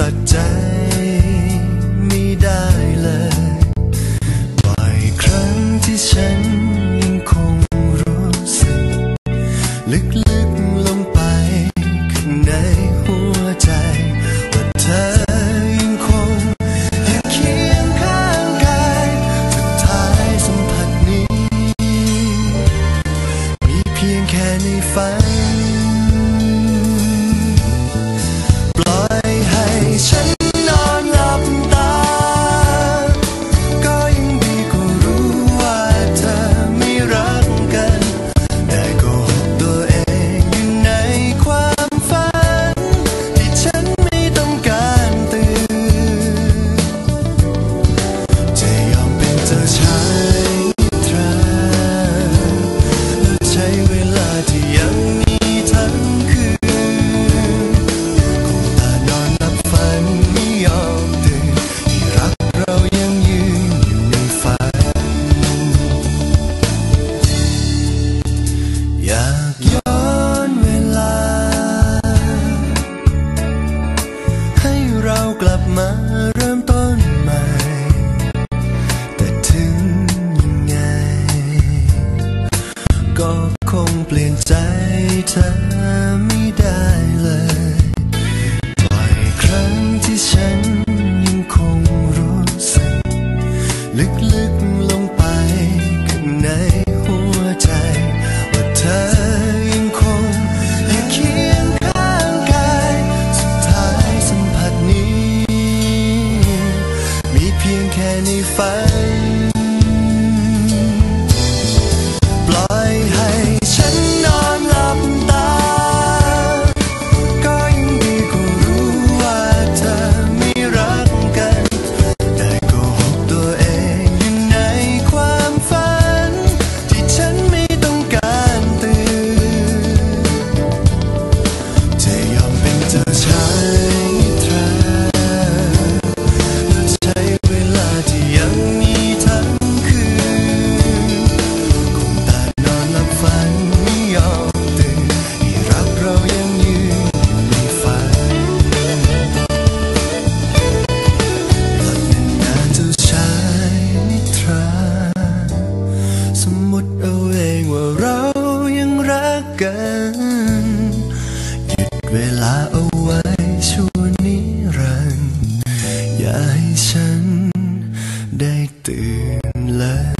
ตัดใจ กลับมาเริ่มต้นใหม่ แต่ถึงยังไง ก็คงเปลี่ยนใจเธอ tényleg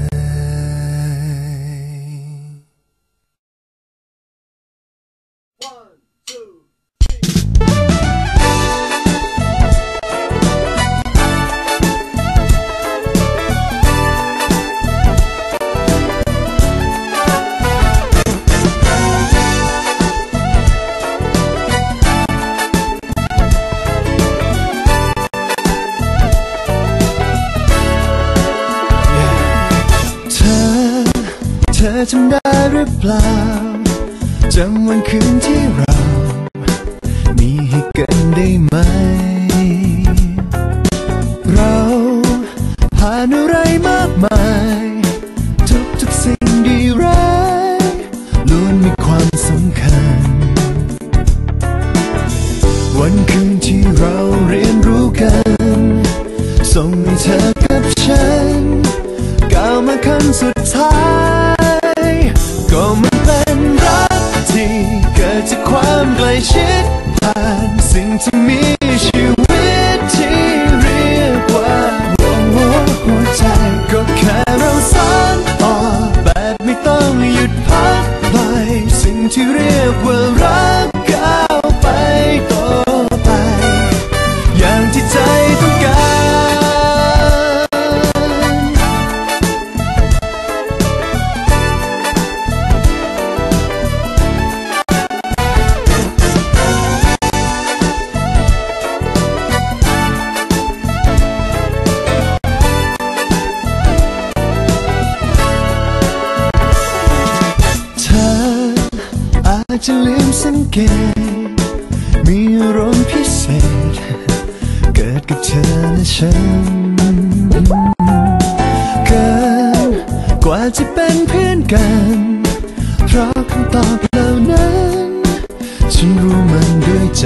someone could do จะลืมสังเกต มีอรมพิเศษ เกิดกับเธอและฉัน เกินกว่าจะเป็นเพื่อนกัน เพราะคำตอบเหล่านั้น ฉันรู้มันด้วยใจ